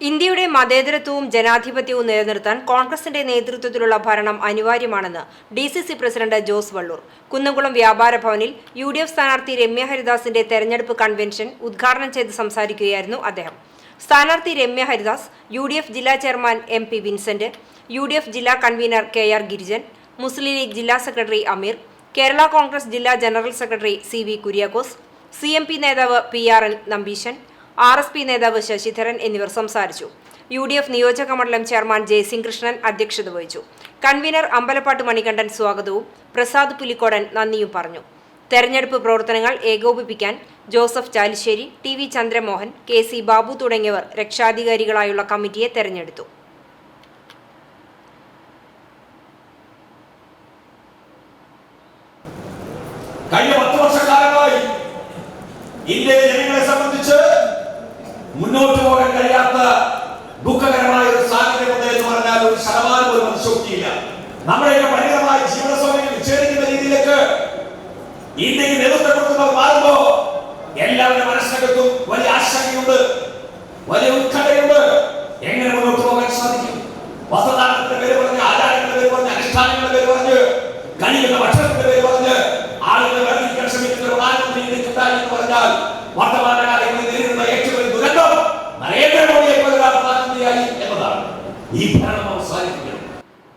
ഇന്ത്യയുടെ മതേതരത്വവും ജനാധിപത്യവും നിലനിർത്താൻ കോൺഗ്രസിന്റെ നേതൃത്വത്തിലുള്ള ഭരണം അനിവാര്യമാണെന്ന് D C C president Jose Vallur. Kunnamkulam വ്യാപാര ഭവനിൽ യു ഡി എഫ് സ്ഥാനാർത്ഥി രമ്യ ഹരിദാസിന്റെ തെരഞ്ഞെടുപ്പ് കൺവെൻഷൻ ഉദ്ഘാടനം ചെയ്ത് സംസാരിക്കുകയായിരുന്നു അദ്ദേഹം. സ്ഥാനാർത്ഥി Ramya Haridas U D F ജില്ലാ chairman M P Vincent U D F ജില്ലാ convener K R Girijan Muslim League ജില്ലാ സെക്രട്ടറി അമീർ കേരള കോൺഗ്രസ് ജില്ലാ general secretary C V Kuriakose C M P നേതാവ് P R Nambeesan R S P നേതാവ് ശശിധരൻ എന്നിവർ സംസാരിച്ചു. U D F നിയോജക മണ്ഡലം chairman Jayasingh Krishnan അധ്യക്ഷത വഹിച്ചു. കൺവീനർ അമ്പലപ്പാട്ട് മണികണ്ഠൻ സ്വാഗതവും പ്രസാദ് പുലിക്കോടൻ നന്ദിയും പറഞ്ഞു. തെരഞ്ഞെടുപ്പ് പ്രവർത്തനങ്ങൾ ഏകോപിപ്പിക്കാൻ Joseph Chalissery T V Chandramohan K C Babu തുടങ്ങിയവർ രക്ഷാധികാരികളായുള്ള കമ്മിറ്റിയെ തെരഞ്ഞെടുത്തു. കഴിഞ്ഞ പത്ത് വർഷക്കാലമായി ഇന്ത്യയിലെ ജനങ്ങളെ സംബന്ധിച്ച് മുന്നോട്ട് പോകാൻ കഴിയാത്ത ദുഃഖകരമായ ഒരു സാഹചര്യം എന്ന് പറഞ്ഞാൽ ഒരു ശതമാനം പോലും മനുഷ്യത്തിയില്ല നമ്മുടെ പരിമിതമായ ജീവിത സമയം വിച്ഛേദിക്കുന്ന രീതിയിലേക്ക് ഇന്ത്യയിൽ നേതൃത്വം കൊടുക്കുന്നവർ മാറുമ്പോ എല്ലാവരുടെ മനസ്സിനകത്തും വലിയ ആശങ്കയുണ്ട് വലിയ ഉത്കടയുണ്ട് എങ്ങനെ മുന്നോട്ട് പോകാൻ സാധിക്കും? വസ്ത്രദാനത്തിന്റെ പേര് പറഞ്ഞ് ആചാരങ്ങളുടെ പേര് പറഞ്ഞ് അനുഷ്ഠാനങ്ങളുടെ പേര് പറഞ്ഞ് കഴിയുന്ന ഭക്ഷണത്തിന്റെ പേര് പറഞ്ഞ് ആളുകളെ വെള്ളിക്കാൻ ശ്രമിക്കുന്ന പ്രധാനമന്ത്രി എന്ന് പറഞ്ഞാൽ വർത്തമാന e para o mal.